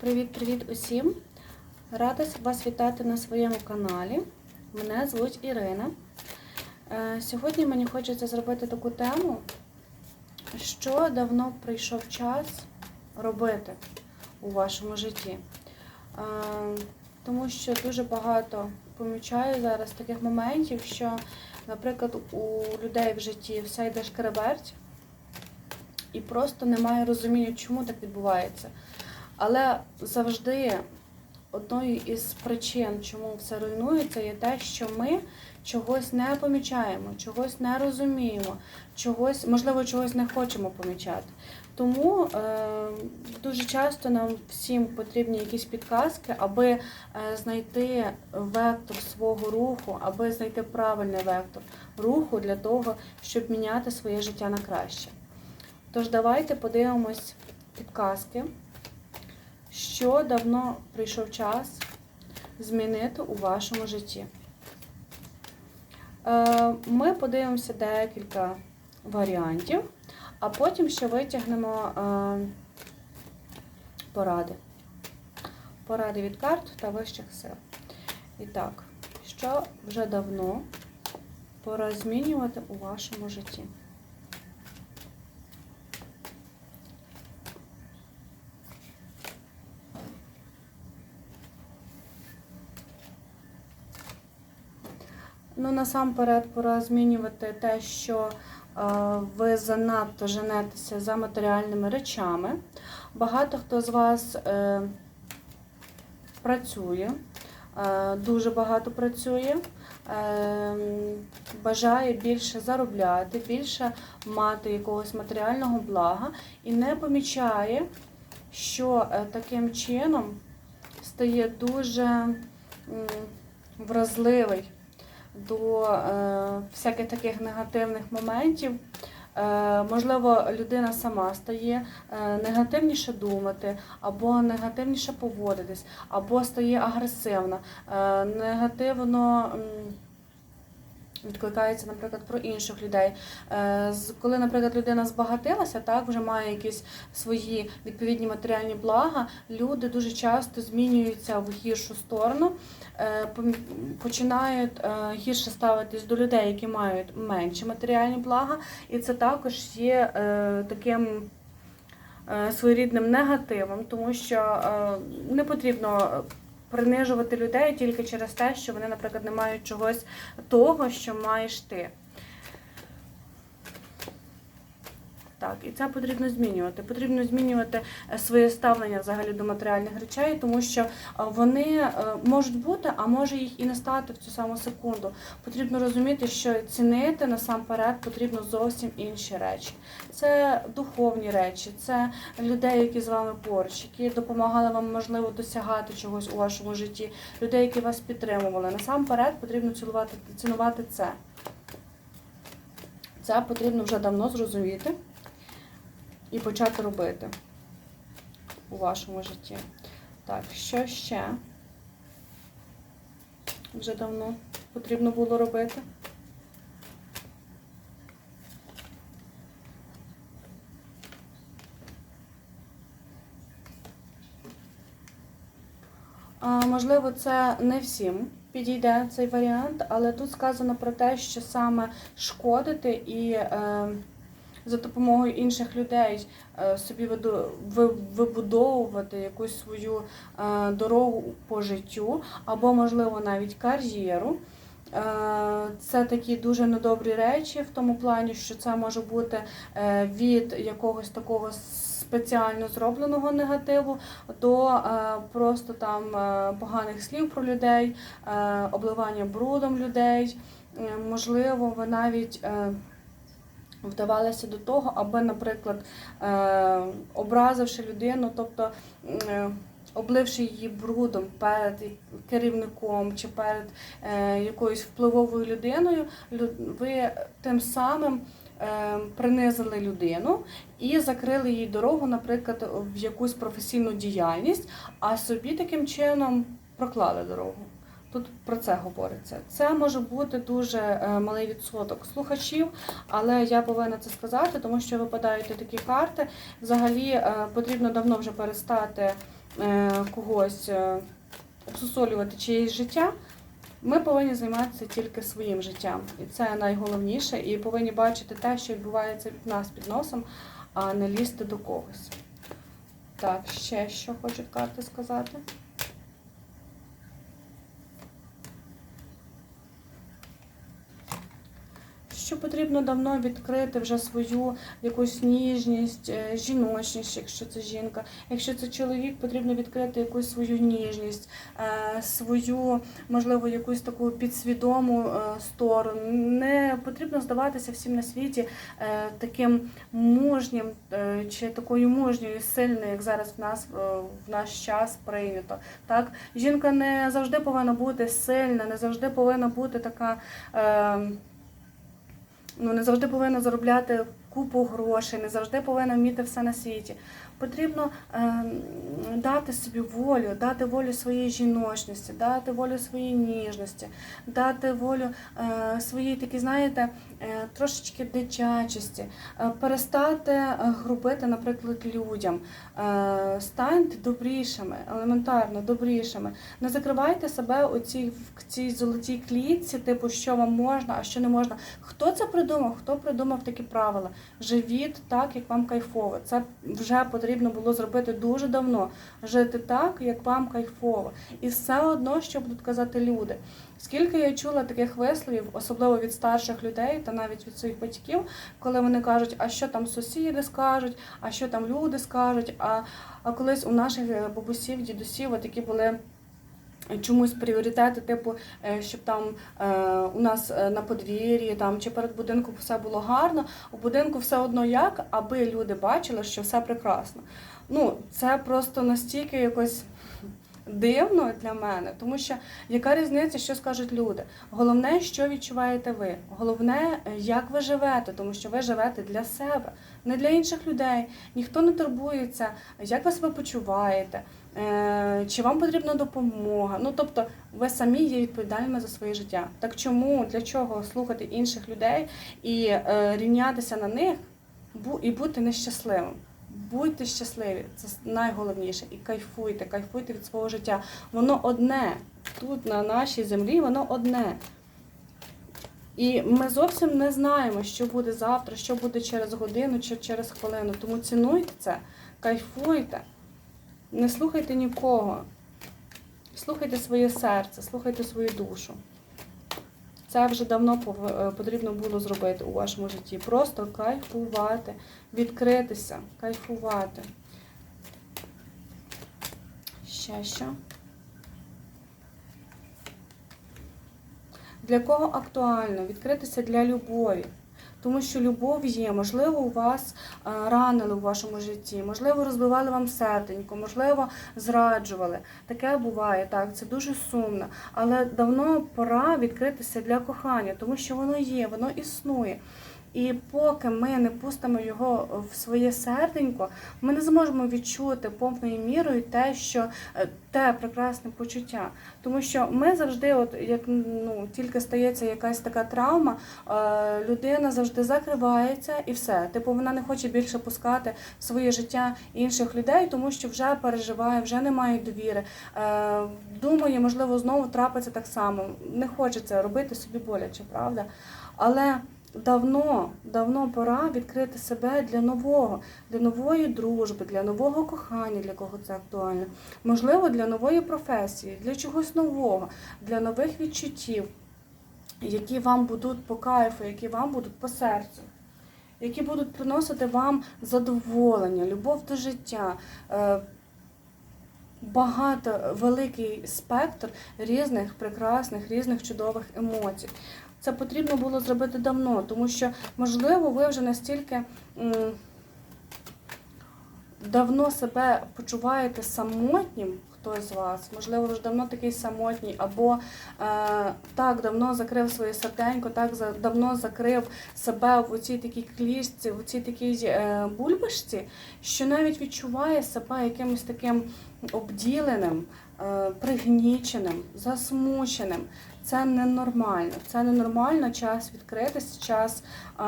Привіт-привіт усім! Рада вас вітати на своєму каналі. Мене звуть Ірина. Е, Сьогодні мені хочеться зробити таку тему, що давно прийшов час робити у вашому житті. Е, Тому що дуже багато помічаю зараз таких моментів, що, наприклад, у людей в житті все йде шкереберть, і просто немає розуміння, чому так відбувається. Але завжди одною із причин, чому все руйнується, є те, що ми чогось не помічаємо, чогось не розуміємо, чогось, можливо, чогось не хочемо помічати. Тому е, дуже часто нам всім потрібні якісь підказки, аби е, знайти вектор свого руху, аби знайти правильний вектор руху для того, щоб міняти своє життя на краще. Тож давайте подивимось підказки що давно прийшов час змінити у вашому житті. Е, Ми подивимося декілька варіантів, а потім ще витягнемо е, поради. Поради від карт та вищих сил. І так, що вже давно пора змінювати у вашому житті? Ну, насамперед, пора змінювати те, що е, ви занадто женетеся за матеріальними речами. Багато хто з вас е, працює, е, дуже багато працює, бажає більше заробляти, більше мати якогось матеріального блага і не помічає, що таким чином стає дуже вразливий до е, всяких таких негативних моментів. Е, можливо, людина сама стає е, негативніше думати, або негативніше поводитись, або стає агресивна, е, негативно. м, Відкликається, наприклад, про інших людей. Е, Коли, наприклад, людина збагатилася, так вже має якісь свої відповідні матеріальні блага, люди дуже часто змінюються в гіршу сторону, е, починають е, гірше ставитись до людей, які мають менші матеріальні блага, і це також є таким своєрідним негативом, тому що не потрібно принижувати людей тільки через те, що вони, наприклад, не мають чогось того, що маєш ти. Так, і це потрібно змінювати. Потрібно змінювати е, своє ставлення взагалі до матеріальних речей, тому що е, вони е, можуть бути, а може їх і не стати в цю саму секунду. Потрібно розуміти, що цінити насамперед потрібно зовсім інші речі. Це духовні речі, це людей, які з вами поруч, які допомагали вам, можливо, досягати чогось у вашому житті, людей, які вас підтримували. Насамперед потрібно цілувати, цінувати це. Це потрібно вже давно зрозуміти і почати робити у вашому житті. Так, що ще вже давно потрібно було робити? Можливо, це не всім підійде цей варіант, але тут сказано про те, що саме шкодити і е, за допомогою інших людей е, собі вибудовувати якусь свою е, дорогу по життю, або, можливо, навіть кар'єру. Е, Це такі дуже недобрі речі в тому плані, що це може бути від якогось такого спеціально зробленого негативу до просто там поганих слів про людей, обливання брудом людей. Можливо, ви навіть вдавалися до того, аби, наприклад, е, образивши людину, тобто е, обливши її брудом перед керівником чи перед е, якоюсь впливовою людиною, лю- ви тим самим принизили людину і закрили їй дорогу, наприклад, в якусь професійну діяльність, а собі таким чином проклали дорогу. Тут про це говориться. Це може бути дуже е, малий відсоток слухачів, але я повинна це сказати, тому що випадають такі карти. Взагалі е, потрібно давно вже перестати е, когось обсусолювати чиєсь життя. Ми повинні займатися тільки своїм життям. І це найголовніше. І повинні бачити те, що відбувається в нас під носом, а не лізти до когось. Так, ще що хочуть карти сказати. Що потрібно давно відкрити вже свою якусь ніжність, е, жіночність, якщо це жінка. Якщо це чоловік, потрібно відкрити якусь свою ніжність, е, свою, можливо, якусь таку підсвідому е, сторону. Не потрібно здаватися всім на світі таким мужнім чи такою мужньою, сильною, як зараз в нас в наш час прийнято. Так, жінка не завжди повинна бути сильна, не завжди повинна бути така. Е, ну, не завжди повинна заробляти купу грошей, не завжди повинна вміти все на світі. Потрібно е, дати собі волю, дати волю своїй жіночності, дати волю своїй ніжності, дати волю е, своїй такій, знаєте, е, трошечки дитячості, е, перестати грубити, наприклад, людям. Станьте добрішими, елементарно добрішими. Не закривайте себе у цій, в цій золотій клітці, типу, що вам можна, а що не можна. Хто це придумав? Хто придумав такі правила? Живіть так, як вам кайфово. Це вже потрібно було зробити дуже давно. Жити так, як вам кайфово. І все одно, що будуть казати люди. Скільки я чула таких висловів, особливо від старших людей та навіть від своїх батьків, коли вони кажуть, а що там сусіди скажуть, а що там люди скажуть. А, а колись у наших е, бабусів, дідусів такі були. Чомусь пріоритети, типу, е, щоб там е, у нас е, на подвір'ї там чи перед будинком все було гарно. У будинку все одно як, аби люди бачили, що все прекрасно. Ну, це просто настільки якось дивно для мене, тому що яка різниця, що скажуть люди? Головне, що відчуваєте ви. Головне, як ви живете, тому що ви живете для себе, не для інших людей. Ніхто не турбується, як ви себе почуваєте. Е, Чи вам потрібна допомога? Ну тобто, ви самі є відповідальними за своє життя. Так чому для чого слухати інших людей і е, рівнятися на них і бути нещасливим? Будьте щасливі, це найголовніше. І кайфуйте, кайфуйте від свого життя. Воно одне. Тут на нашій землі воно одне. І ми зовсім не знаємо, що буде завтра, що буде через годину чи через хвилину. Тому цінуйте це, кайфуйте, не слухайте нікого. Слухайте своє серце, слухайте свою душу. Це вже давно е, потрібно було зробити у вашому житті. Просто кайфувати, відкритися, кайфувати. Ще що? Для кого актуально? Відкритися для любові. Тому що любов є, можливо, у вас е, ранили у вашому житті, можливо, розбивали вам серденько, можливо, зраджували. Таке буває, так, це дуже сумно. Але давно пора відкритися для кохання, тому що воно є, воно існує. І поки ми не пустимо його в своє серденько, ми не зможемо відчути повною мірою те, що е, те прекрасне почуття. Тому що ми завжди, от як ну тільки стається якась така травма, е, людина завжди закривається і все. Типу вона не хоче більше пускати в своє життя інших людей, тому що вже переживає, вже не має довіри. Е, Думає, можливо, знову трапиться так само. Не хочеться робити собі боляче, правда? Але давно, давно пора відкрити себе для нового, для нової дружби, для нового кохання, для кого це актуально. Можливо, для нової професії, для чогось нового, для нових відчуттів, які вам будуть по кайфу, які вам будуть по серцю. Які будуть приносити вам задоволення, любов до життя, е, багато великий спектр різних прекрасних, різних чудових емоцій. Це потрібно було зробити давно, тому що, можливо, ви вже настільки давно себе почуваєте самотнім, хтось з вас, можливо, вже давно такий самотній, або е, так давно закрив своє серденько, так за, давно закрив себе в цій такій клішці, в цій такій е, бульбашці, що навіть відчуває себе якимось таким обділеним, е, пригніченим, засмученим. Це ненормально. Це ненормально час відкритися, час е,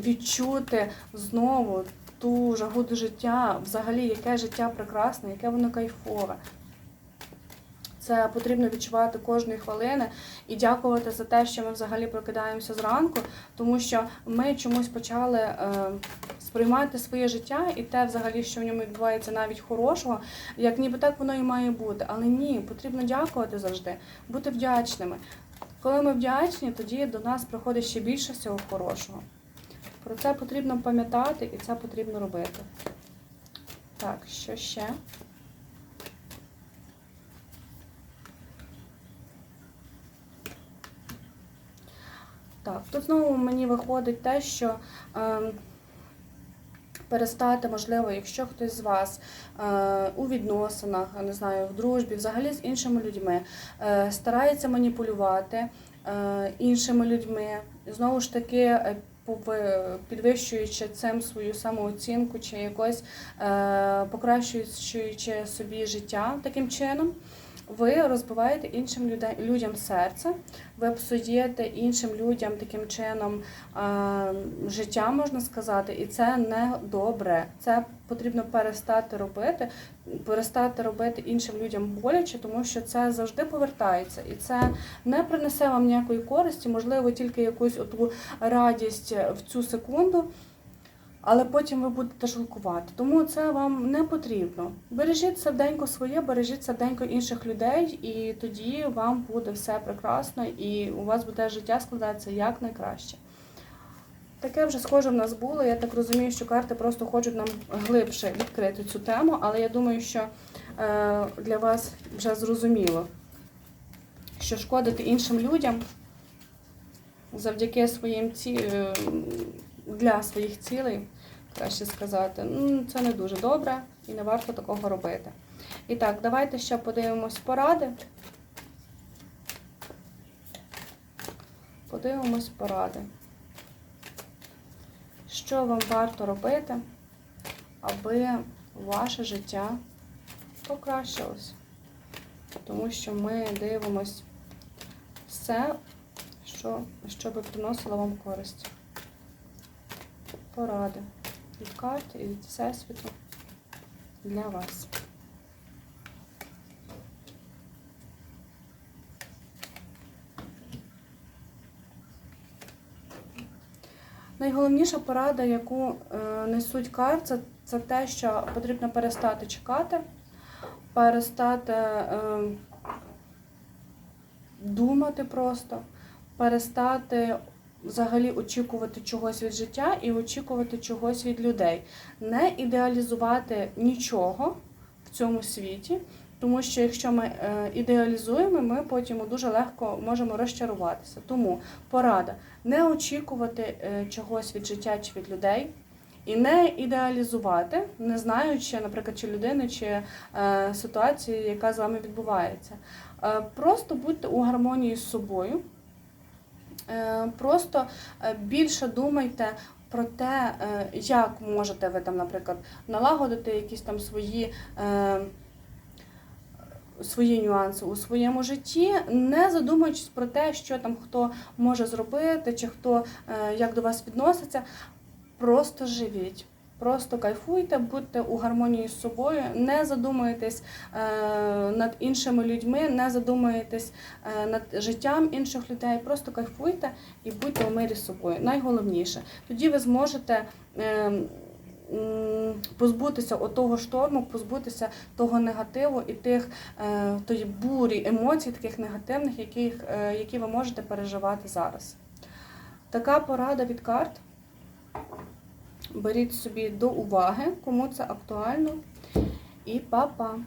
відчути знову ту жагу до життя, взагалі, яке життя прекрасне, яке воно кайфове. Це потрібно відчувати кожної хвилини і дякувати за те, що ми взагалі прокидаємося зранку, тому що ми чомусь почали е, сприймати своє життя і те, взагалі, що в ньому відбувається навіть хорошого, як ніби так воно і має бути. Але ні, потрібно дякувати завжди, бути вдячними. Коли ми вдячні, тоді до нас приходить ще більше всього хорошого. Про це потрібно пам'ятати і це потрібно робити. Так, що ще? Так, тут знову мені виходить те, що е, перестати, можливо, якщо хтось з вас е, у відносинах, не знаю, в дружбі, взагалі з іншими людьми, е, старається маніпулювати е, іншими людьми, знову ж таки. Підвищуючи цим свою самооцінку чи якось покращуючи собі життя таким чином, ви розбиваєте іншим людям серце, ви псуєте іншим людям таким чином життя, можна сказати, і це не добре. Це потрібно перестати робити, перестати робити іншим людям боляче, тому що це завжди повертається, і це не принесе вам ніякої користі, можливо, тільки якусь оту радість в цю секунду. Але потім ви будете жалкувати. Тому це вам не потрібно. Бережіть серденько своє, бережіть серденько інших людей, і тоді вам буде все прекрасно, і у вас буде життя складатися як найкраще. Таке вже схоже в нас було. Я так розумію, що карти просто хочуть нам глибше відкрити цю тему, але я думаю, що е, для вас вже зрозуміло, що шкодити іншим людям завдяки своїм ці, е, для своїх цілей, краще сказати, це не дуже добре і не варто такого робити. І так, давайте ще подивимось поради. Подивимось поради. Що вам варто робити, аби ваше життя покращилось? Тому що ми дивимось все, що, що би приносило вам користь. Поради від карт і від Всесвіту для вас. Найголовніша порада, яку е, несуть карт, це, це те, що потрібно перестати чекати, перестати е, думати просто, перестати взагалі очікувати чогось від життя і очікувати чогось від людей. Не ідеалізувати нічого в цьому світі, тому що якщо ми е, ідеалізуємо, ми потім дуже легко можемо розчаруватися. Тому порада не очікувати е, чогось від життя чи від людей. І не ідеалізувати, не знаючи, наприклад, чи людини, чи е, ситуації, яка з вами відбувається. Е, просто будьте у гармонії з собою. Е, Просто е, більше думайте про те, е, як можете ви там, наприклад, налагодити якісь там свої. Свої нюанси у своєму житті, не задумуючись про те, що там хто може зробити, чи хто як до вас відноситься. Просто живіть, просто кайфуйте, будьте у гармонії з собою, не задумуйтесь е, над іншими людьми, не задумуйтесь е, над життям інших людей. Просто кайфуйте і будьте у мирі з собою. Найголовніше. Тоді ви зможете. Е, Позбутися отого шторму, позбутися того негативу і тих тої бурі емоцій, таких негативних, е, які ви можете переживати зараз. Така порада від карт. Беріть собі до уваги, кому це актуально. І па-па!